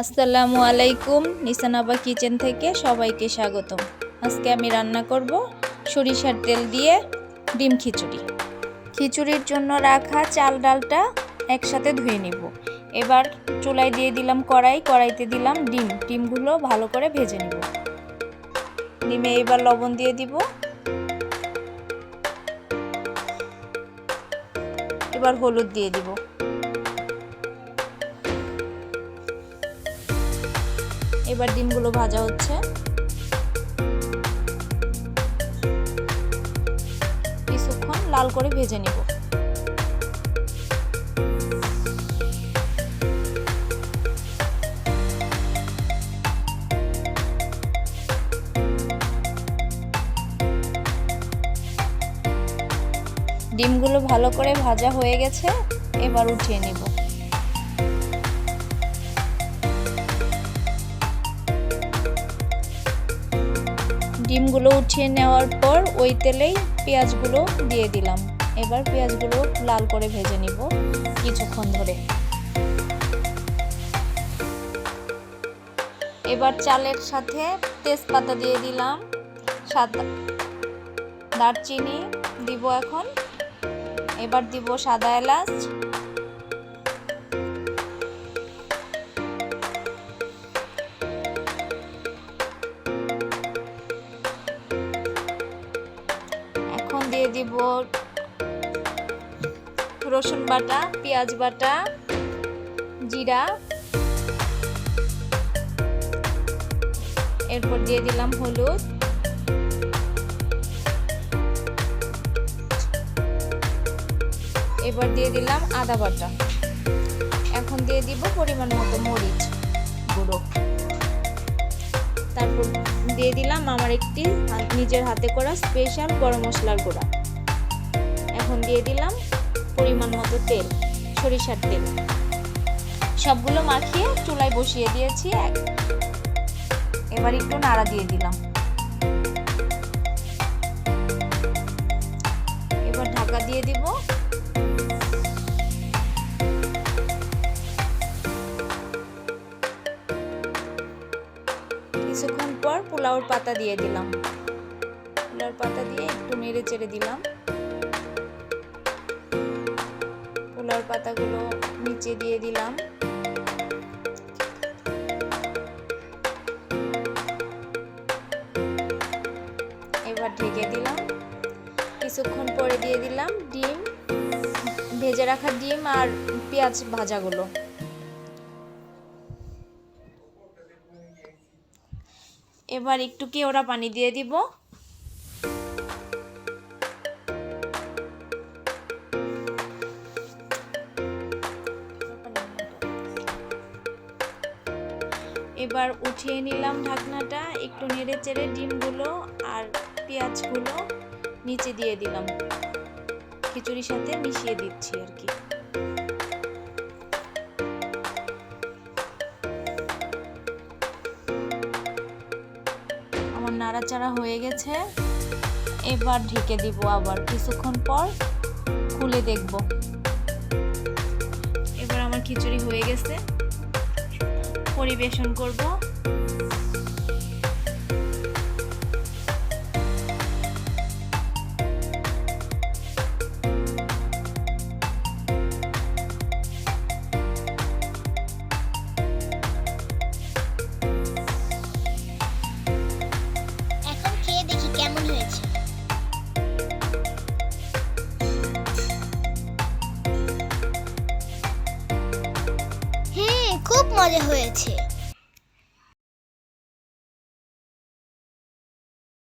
আসসালামু আলাইকুম, নিসানাবা কিচেন থেকে সবাইকে স্বাগতম। আজকে আমি রান্না করব সরিষার তেল দিয়ে ডিম খিচুড়ি। খিচুড়ির জন্য রাখা চাল ডালটা একসাথে ধুয়ে নিব। এবার চুলায় দিয়ে দিলাম কড়াই, কড়াইতে দিলাম ডিম। ডিমগুলো ভালো করে ভেজে নিব। ডিমে এবার লবণ দিয়ে দিব। এবার হলুদ দিয়ে দিব। এবার ডিমগুলো ভাজা হচ্ছে। কিছুক্ষণ লাল করে ভেজে নিব। ডিমগুলো ভালো করে ভাজা হয়ে গেছে, এবার উঠিয়ে নিব। ডিমগুলো উঠিয়ে নেওয়ার পর ওই তেলেই পেঁয়াজগুলো দিয়ে দিলাম। এবার পেঁয়াজগুলো লাল করে ভেজে নিব কিছুক্ষণ ধরে। এবার চালের সাথে তেজপাতা দিয়ে দিলাম সাদা দারচিনি দিব এখন। এবার দিব সাদা এলাচ দিয়ে দিব রসুন বাটা, পেঁয়াজ বাটা, জিরা। এরপর দিয়ে দিলাম হলুদ। এবার দিয়ে দিলাম আদা বাটা। এখন দিয়ে দিব পরিমাণ মতো মরিচ গুঁড়ো। তারপর দিয়ে দিলাম আমার একটি নিজের হাতে করা স্পেশাল গরম মশলার গুঁড়া। এখন দিয়ে দিলাম পরিমাণ মতো তেল, সরিষার তেল। সবগুলো মাখিয়ে চুলায় বসিয়ে দিয়েছি এবার একটু নাড়া দিয়ে দিলাম। এবার ঢাকা দিয়ে দিব। কিছুক্ষণ পর পোলাওর পাতা দিয়ে দিলাম। পোলাওর পাতা দিয়ে একটু নেড়ে চেড়ে দিলাম। পোলাওর পাতাগুলো নিচে দিয়ে দিলাম। এবার ঢেকে দিলাম। কিছুক্ষণ পরে দিয়ে দিলাম ডিম, ভেজে রাখা ডিম আর পেঁয়াজ ভাজাগুলো। এবার একটু কেওড়া পানি দিয়ে দিব। এবার উঠিয়ে নিলাম ঢাকনাটা, একটু নেড়ে চেড়ে ডিমগুলো আর পেঁয়াজগুলো নিচে দিয়ে দিলাম। খিচুড়ির সাথে মিশিয়ে দিচ্ছি আর কি। আমার নাড়াচাড়া হয়ে গেছে। এবার ঢেকে দিব আবার। কিছুক্ষণ পর খুলে দেখব। এবার আমার খিচুড়ি হয়ে গেছে। পরিবেশন করব। খুব মজা হয়েছে।